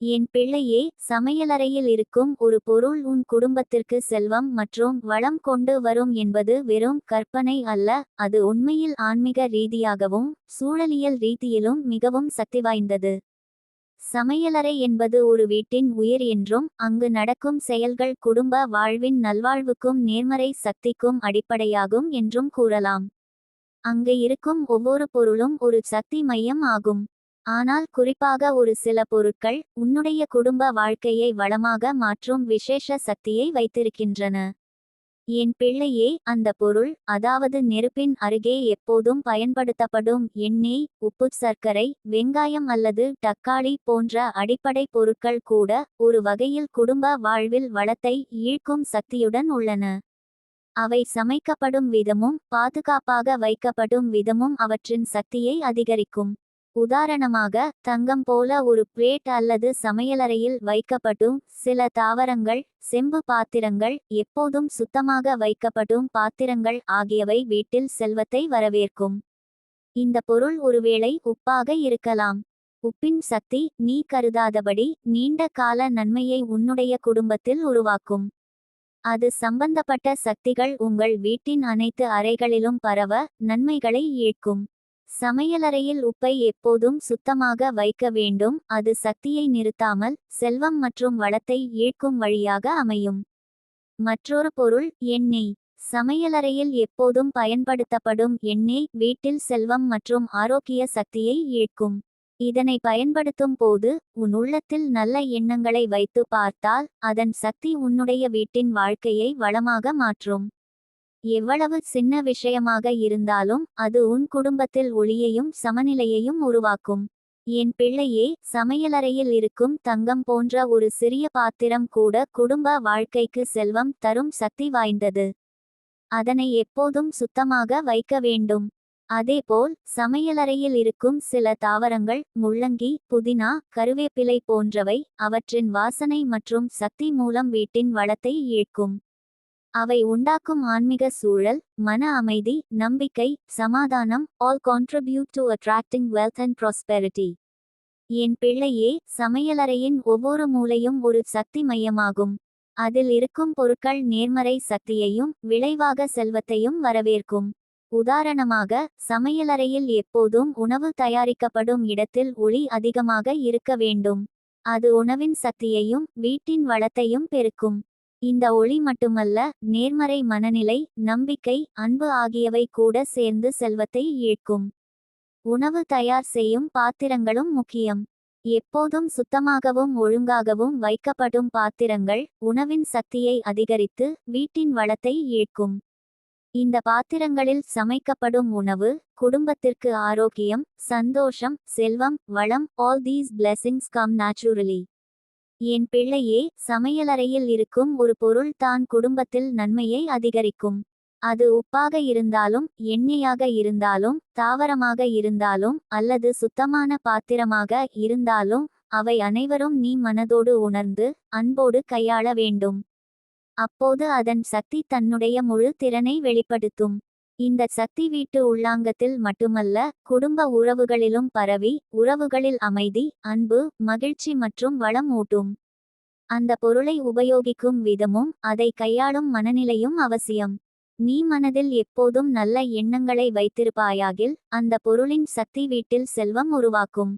என் பிள்ளையே சமையலறையில் இருக்கும் ஒரு பொருள் உன் குடும்பத்திற்கு செல்வம் மற்றும் வளம் கொண்டு வரும் என்பது வெறும் கற்பனை அல்ல அது உண்மையில் ஆன்மீக ரீதியாகவும் சூழலியல் ரீதியிலும் மிகவும் சக்தி வாய்ந்தது சமையலறை என்பது ஒரு வீட்டின் உயிர் என்றும் அங்கு நடக்கும் செயல்கள் குடும்ப வாழ்வின் நல்வாழ்வுக்கும் நேர்மறை சக்திக்கும் அடிப்படையாகும் என்றும் கூறலாம். அங்கு இருக்கும் ஒவ்வொரு பொருளும் ஒரு சக்தி மையம் ஆகும். ஆனால் குறிப்பாக ஒரு சில பொருட்கள் உன்னுடைய குடும்ப வாழ்க்கையை வளமாக மாற்றும் விசேஷ சக்தியை வைத்திருக்கின்றன. என் பிள்ளையே அந்த பொருள் அதாவது நெருப்பின் அருகே எப்போதும் பயன்படுத்தப்படும் எண்ணெய் உப்பு சர்க்கரை வெங்காயம் அல்லது தக்காளி போன்ற அடிப்படை பொருட்கள் கூட ஒரு வகையில் குடும்ப வாழ்வில் வளத்தை ஈழ்க்கும் சக்தியுடன் உள்ளன. அவை சமைக்கப்படும் விதமும் பாதுகாப்பாக வைக்கப்படும் விதமும் அவற்றின் சக்தியை அதிகரிக்கும். உதாரணமாக தங்கம் போல ஒரு பிளேட் அல்லது சமையலறையில் வைக்கப்படும் சில தாவரங்கள் செம்பு பாத்திரங்கள் எப்போதும் சுத்தமாக வைக்கப்படும் பாத்திரங்கள் ஆகியவை வீட்டில் செல்வத்தை வரவேற்கும். இந்த பொருள் ஒருவேளை உப்பாக இருக்கலாம். உப்பின் சக்தி நீ கருதாதபடி நீண்ட கால நன்மையை உன்னுடைய குடும்பத்தில் உருவாக்கும். அது சம்பந்தப்பட்ட சக்திகள் உங்கள் வீட்டின் அனைத்து அறைகளிலும் பரவ நன்மைகளை ஈர்க்கும். சமையலறையில் உப்பை எப்போதும் சுத்தமாக வைக்க வேண்டும் அது சக்தியை நிறுத்தாமல் செல்வம் மற்றும் வளத்தை ஈழ்க்கும் வழியாக அமையும். மற்றொரு பொருள் எண்ணெய். சமையலறையில் எப்போதும் பயன்படுத்தப்படும் எண்ணெய் வீட்டில் செல்வம் மற்றும் ஆரோக்கிய சக்தியை ஈழ்க்கும் இதனை பயன்படுத்தும் போது உன் உள்ளத்தில் நல்ல எண்ணங்களை வைத்து பார்த்தால் அதன் சக்தி உன்னுடைய வீட்டின் வாழ்க்கையை வளமாக மாற்றும். எவ்வளவு சின்ன விஷயமாக இருந்தாலும் அது உன் குடும்பத்தில் ஒளியையும் சமநிலையையும் உருவாக்கும். என் பிள்ளையே சமையலறையில் இருக்கும் தங்கம் போன்ற ஒரு சிறிய பாத்திரம் கூட குடும்ப வாழ்க்கைக்கு செல்வம் தரும் சக்தி வாய்ந்தது. அதனை எப்போதும் சுத்தமாக வைக்க வேண்டும். அதேபோல் சமையலறையில் இருக்கும் சில தாவரங்கள் முள்ளங்கி புதினா கருவேப்பிலை போன்றவை அவற்றின் வாசனை மற்றும் சக்தி மூலம் வீட்டின் வளத்தை ஈர்க்கும். அவை உண்டாக்கும் ஆன்மீக சூழல் மன அமைதி நம்பிக்கை சமாதானம் all contribute to attracting wealth and prosperity என் பிள்ளையே சமையலறையின் ஒவ்வொரு மூலையும் ஒரு சக்தி மையமாகும். அதில் இருக்கும் பொருட்கள் நேர்மறை சக்தியையும் விளைவாக செல்வத்தையும் வரவேற்கும். உதாரணமாக சமையலறையில் எப்போதும் உணவு தயாரிக்கப்படும் இடத்தில் ஒளி அதிகமாக இருக்க வேண்டும். அது உணவின் சக்தியையும் வீட்டின் வளத்தையும் பெருக்கும். இந்த ஒளி மட்டுமல்ல நேர்மறை மனநிலை நம்பிக்கை அன்பு ஆகியவை கூட சேர்ந்து செல்வத்தை ஈர்க்கும். உணவு தயார் செய்யும் பாத்திரங்களும் முக்கியம். எப்போதும் சுத்தமாகவும் ஒழுங்காகவும் வைக்கப்படும் பாத்திரங்கள் உணவின் சக்தியை அதிகரித்து வீட்டின் வளத்தை ஈர்க்கும். இந்த பாத்திரங்களில் சமைக்கப்படும் உணவு குடும்பத்திற்கு ஆரோக்கியம் சந்தோஷம் செல்வம் வளம் all these blessings come naturally என் பிள்ளையே சமையலறையில் இருக்கும் ஒரு பொருள் தான் குடும்பத்தில் நன்மையை அதிகரிக்கும். அது உப்பாக இருந்தாலும் எண்ணெயாக இருந்தாலும் தாவரமாக இருந்தாலும் அல்லது சுத்தமான பாத்திரமாக இருந்தாலும் அவை அனைவரும் நீ மனதோடு உணர்ந்து அன்போடு கையாள வேண்டும். அப்போது அதன் சக்தி தன்னுடைய முழு திறனை வெளிப்படுத்தும். இந்த சக்தி வீட்டு உள்ளாங்கத்தில் மட்டுமல்ல குடும்ப உறவுகளிலும் பரவி உறவுகளில் அமைதி அன்பு மகிழ்ச்சி மற்றும் வளம் ஊட்டும். அந்த பொருளை உபயோகிக்கும் விதமும் அதை கையாளும் மனநிலையும் அவசியம். நீ மனதில் எப்போதும் நல்ல எண்ணங்களை வைத்திருப்பாயாகில் அந்த பொருளின் சக்தி வீட்டில் செல்வம் உருவாக்கும்.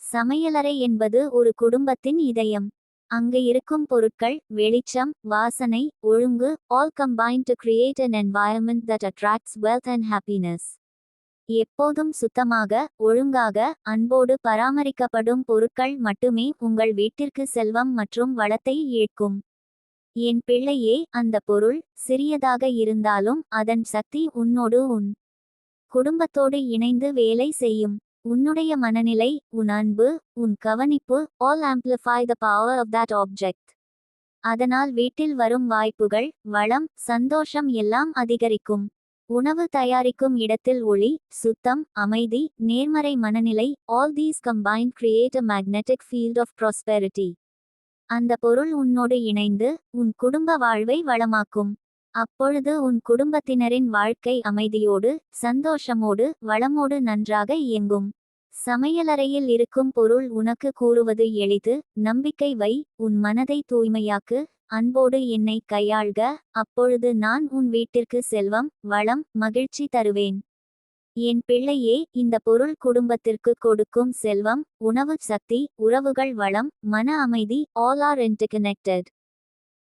சமையலறை என்பது ஒரு குடும்பத்தின் இதயம். அங்கு இருக்கும் பொருட்கள் வெளிச்சம் வாசனை ஒழுங்கு all combine to create an environment that attracts wealth and happiness எப்போதும் சுத்தமாக ஒழுங்காக அன்போடு பராமரிக்கப்படும் பொருட்கள் மட்டுமே உங்கள் வீட்டிற்கு செல்வம் மற்றும் வளத்தை ஈர்க்கும். என் பிள்ளையே அந்த பொருள் சிறியதாக இருந்தாலும் அதன் சக்தி உன்னோடு உன் குடும்பத்தோடு இணைந்து வேலை செய்யும். உன்னுடைய மனநிலை உன் அன்பு உன் கவனிப்பு all amplify the power of that object அதனால் வீட்டில் வரும் வாய்ப்புகள் வளம் சந்தோஷம் எல்லாம் அதிகரிக்கும். உணவு தயாரிக்கும் இடத்தில் ஒளி சுத்தம் அமைதி நேர்மறை மனநிலை all these combine create a magnetic field of prosperity அந்த பொருள் உன்னோடு இணைந்து உன் குடும்ப வாழ்வை வளமாக்கும். அப்பொழுது உன் குடும்பத்தினரின் வாழ்க்கை அமைதியோடு சந்தோஷமோடு வளமோடு நன்றாக இயங்கும். சமையலறையில் இருக்கும் பொருள் உனக்கு கூறுவது எளிது. நம்பிக்கை வை உன் மனதை தூய்மையாக்கு. அன்போடு என்னை கையாள்க. அப்பொழுது நான் உன் வீட்டிற்கு செல்வம் வளம் மகிழ்ச்சி தருவேன். என் பிள்ளையே இந்த பொருள் குடும்பத்திற்கு கொடுக்கும் செல்வம் உணவு சக்தி உறவுகள் வளம் மன அமைதி ஆல் ஆர் இன்டர்கனெக்டட்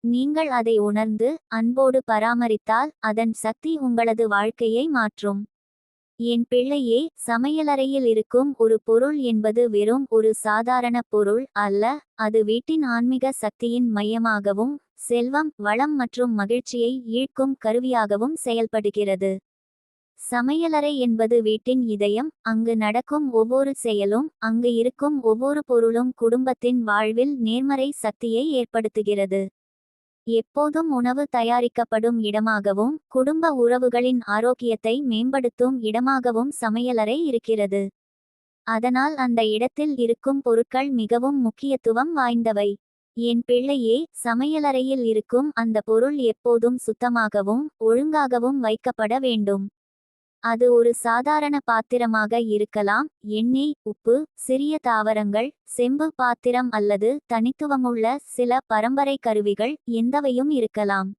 நீங்கள் அதை உணர்ந்து அன்போடு பராமரித்தால் அதன் சக்தி உங்களது வாழ்க்கையை மாற்றும். என் பிள்ளையே சமையலறையில் இருக்கும் ஒரு பொருள் என்பது வெறும் ஒரு சாதாரண பொருள் அல்ல அது வீட்டின் ஆன்மீக சக்தியின் மையமாகவும் செல்வம் வளம் மற்றும் மகிழ்ச்சியை ஈர்க்கும் கருவியாகவும் செயல்படுகிறது. சமையலறை என்பது வீட்டின் இதயம் அங்கு நடக்கும் ஒவ்வொரு செயலும் அங்கு இருக்கும் ஒவ்வொரு பொருளும் குடும்பத்தின் வாழ்வில் நேர்மறை சக்தியை ஏற்படுத்துகிறது. எப்போதும் உணவு தயாரிக்கப்படும் இடமாகவும் குடும்ப உறவுகளின் ஆரோக்கியத்தை மேம்படுத்தும் இடமாகவும் சமையலறை இருக்கிறது. அதனால் அந்த இடத்தில் இருக்கும் பொருட்கள் மிகவும் முக்கியத்துவம் வாய்ந்தவை. என் பிள்ளையே சமையலறையில் இருக்கும் அந்த பொருள் எப்போதும் சுத்தமாகவும் ஒழுங்காகவும் வைக்கப்பட வேண்டும். அது ஒரு சாதாரண பாத்திரமாக இருக்கலாம். எண்ணெய் உப்பு சிறிய தாவரங்கள் செம்பு பாத்திரம் அல்லது தனித்துவமுள்ள சில பரம்பரை கருவிகள் எந்தவையும் இருக்கலாம்.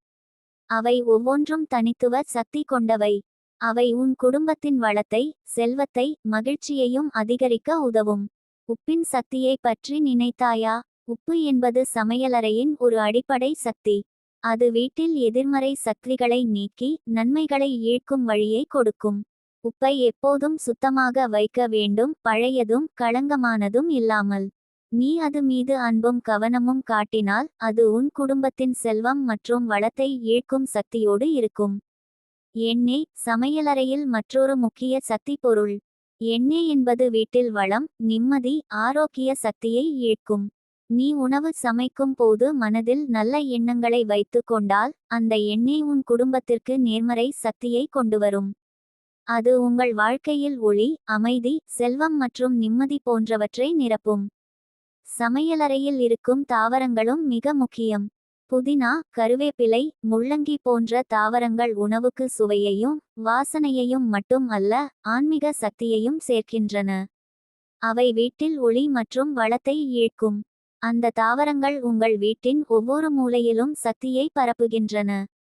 அவை ஒவ்வொன்றும் தனித்துவ சக்தி கொண்டவை. அவை உன் குடும்பத்தின் வளத்தை செல்வத்தை மகிழ்ச்சியையும் அதிகரிக்க உதவும். உப்பின் சக்தியை பற்றி நினைத்தாயா? உப்பு என்பது சமையலறையின் ஒரு அடிப்படை சக்தி. அது வீட்டில் எதிர்மறை சக்திகளை நீக்கி நன்மைகளை ஈர்க்கும் வழியை கொடுக்கும். உப்பை எப்போதும் சுத்தமாக வைக்க வேண்டும் பழையதும் களங்கமானதும் இல்லாமல். நீ அது மீது அன்பும் கவனமும் காட்டினால் அது உன் குடும்பத்தின் செல்வம் மற்றும் வளத்தை ஈழ்க்கும் சக்தியோடு இருக்கும். எண்ணெய் சமையலறையில் மற்றொரு முக்கிய சக்தி பொருள். எண்ணெய் என்பது வீட்டில் வளம் நிம்மதி ஆரோக்கிய சக்தியை ஈழ்க்கும் நீ உணவு சமைக்கும் போது மனதில் நல்ல எண்ணங்களை வைத்து கொண்டால் அந்த எண்ணெய் உன் குடும்பத்திற்கு நேர்மறை சக்தியை கொண்டுவரும். அது உங்கள் வாழ்க்கையில் ஒளி அமைதி செல்வம் மற்றும் நிம்மதி போன்றவற்றை நிரப்பும். சமையலறையில் இருக்கும் தாவரங்களும் மிக முக்கியம். புதினா கருவேப்பிலை முள்ளங்கி போன்ற தாவரங்கள் உணவுக்கு சுவையையும் வாசனையையும் மட்டும் அல்ல ஆன்மீக சக்தியையும் சேர்க்கின்றன. அவை வீட்டில் ஒளி மற்றும் வளத்தை ஈழ்க்கும் அந்த தாவரங்கள் உங்கள் வீட்டின் ஒவ்வொரு மூலையிலும் சக்தியை பரப்புகின்றன.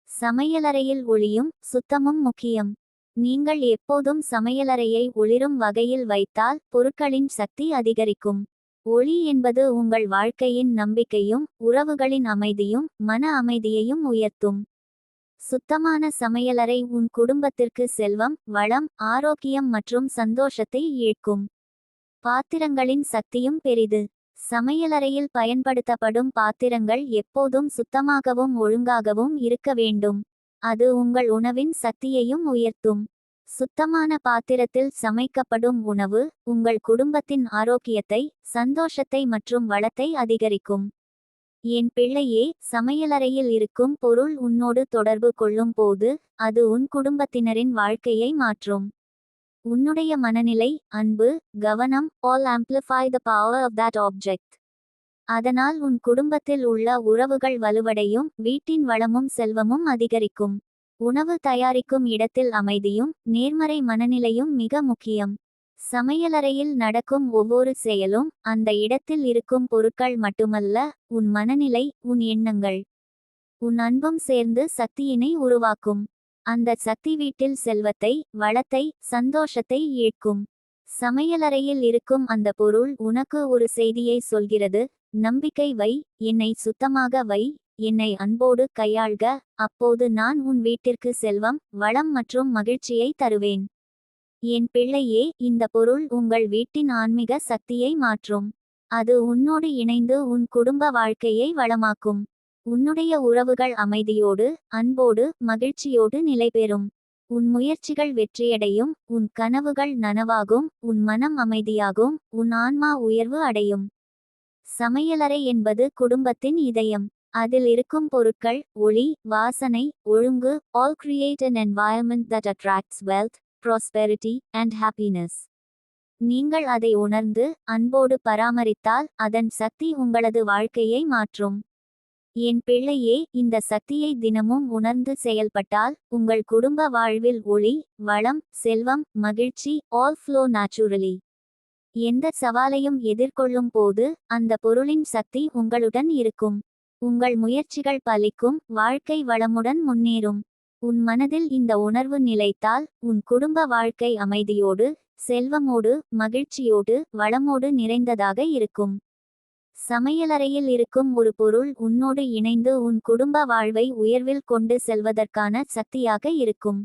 சமையலறையில் ஒளியும் சுத்தமும் முக்கியம். நீங்கள் எப்போதும் சமையலறையை ஒளிரும் வகையில் வைத்தால் பொருட்களின் சக்தி அதிகரிக்கும். ஒளி என்பது உங்கள் வாழ்க்கையின் நம்பிக்கையும் உறவுகளின் அமைதியும் மன அமைதியையும் உயர்த்தும். சுத்தமான சமையலறை உன் குடும்பத்திற்கு செல்வம் வளம் ஆரோக்கியம் மற்றும் சந்தோஷத்தை ஈர்க்கும். பாத்திரங்களின் சக்தியும் பெரிது. சமையலறையில் பயன்படுத்தப்படும் பாத்திரங்கள் எப்போதும் சுத்தமாகவும் ஒழுங்காகவும் இருக்க வேண்டும். அது உங்கள் உணவின் சக்தியையும் உயர்த்தும். சுத்தமான பாத்திரத்தில் சமைக்கப்படும் உணவு உங்கள் குடும்பத்தின் ஆரோக்கியத்தை சந்தோஷத்தை மற்றும் வளத்தை அதிகரிக்கும். என் பிள்ளையே சமையலறையில் இருக்கும் பொருள் உன்னோடு தொடர்பு கொள்ளும் போது அது உன் குடும்பத்தினரின் வாழ்க்கையை மாற்றும். உன்னுடைய மனநிலை அன்பு கவனம் all amplify the power of that object அதனால் உன் குடும்பத்தில் உள்ள உறவுகள் வலுவடையும் வீட்டின் வளமும் செல்வமும் அதிகரிக்கும். உணவு தயாரிக்கும் இடத்தில் அமைதியும் நேர்மறை மனநிலையும் மிக முக்கியம். சமையலறையில் நடக்கும் ஒவ்வொரு செயலும் அந்த இடத்தில் இருக்கும் பொருட்கள் மட்டுமல்ல உன் மனநிலை உன் எண்ணங்கள். உன் அன்பும் சேர்ந்து சக்தியினை உருவாக்கும். அந்த சக்தி வீட்டில் செல்வத்தை வளத்தை சந்தோஷத்தை ஈர்க்கும். சமையலறையில் இருக்கும் அந்த பொருள் உனக்கு ஒரு செய்தியை சொல்கிறது. நம்பிக்கை வை என்னை சுத்தமாக வை என்னை அன்போடு கையாள்க. அப்போது நான் உன் வீட்டிற்கு செல்வம் வளம் மற்றும் மகிழ்ச்சியை தருவேன். என் பிள்ளையே இந்த பொருள் உங்கள் வீட்டின் ஆன்மீக சக்தியை மாற்றும். அது உன்னோடு இணைந்து உன் குடும்ப வாழ்க்கையை வளமாக்கும். உன்னுடைய உறவுகள் அமைதியோடு அன்போடு மகிழ்ச்சியோடு நிலைபெறும். உன் முயற்சிகள் வெற்றியடையும் உன் கனவுகள் நனவாகும் உன் மனம் அமைதியாகும் உன் ஆன்மா உயர்வு அடையும். சமையலறை என்பது குடும்பத்தின் இதயம். அதில் இருக்கும் பொருட்கள் ஒளி வாசனை ஒழுங்கு all create an environment that attracts wealth prosperity and happiness நீங்கள் அதை உணர்ந்து அன்போடு பராமரித்தால் அதன் சக்தி உங்களது வாழ்க்கையை மாற்றும். என் பிள்ளையே இந்த சக்தியை தினமும் உணர்ந்து செயல்பட்டால் உங்கள் குடும்ப வாழ்வில் ஒளி வளம் செல்வம் மகிழ்ச்சி ஆல் ஃப்ளோ நேச்சுரலி எந்த சவாலையும் எதிர்கொள்ளும் போது அந்த பொருளின் சக்தி உங்களுடன் இருக்கும். உங்கள் முயற்சிகள் பலிக்கும் வாழ்க்கை வளமுடன் முன்னேறும். உன் மனதில் இந்த உணர்வு நிலைத்தால் உன் குடும்ப வாழ்க்கை அமைதியோடு செல்வமோடு மகிழ்ச்சியோடு வளமோடு நிறைந்ததாக இருக்கும். சமையலறையில் இருக்கும் ஒரு பொருள் உன்னோடு இணைந்து உன் குடும்ப வாழ்வை உயர்வில் கொண்டு செல்வதற்கான சக்தியாக இருக்கும்.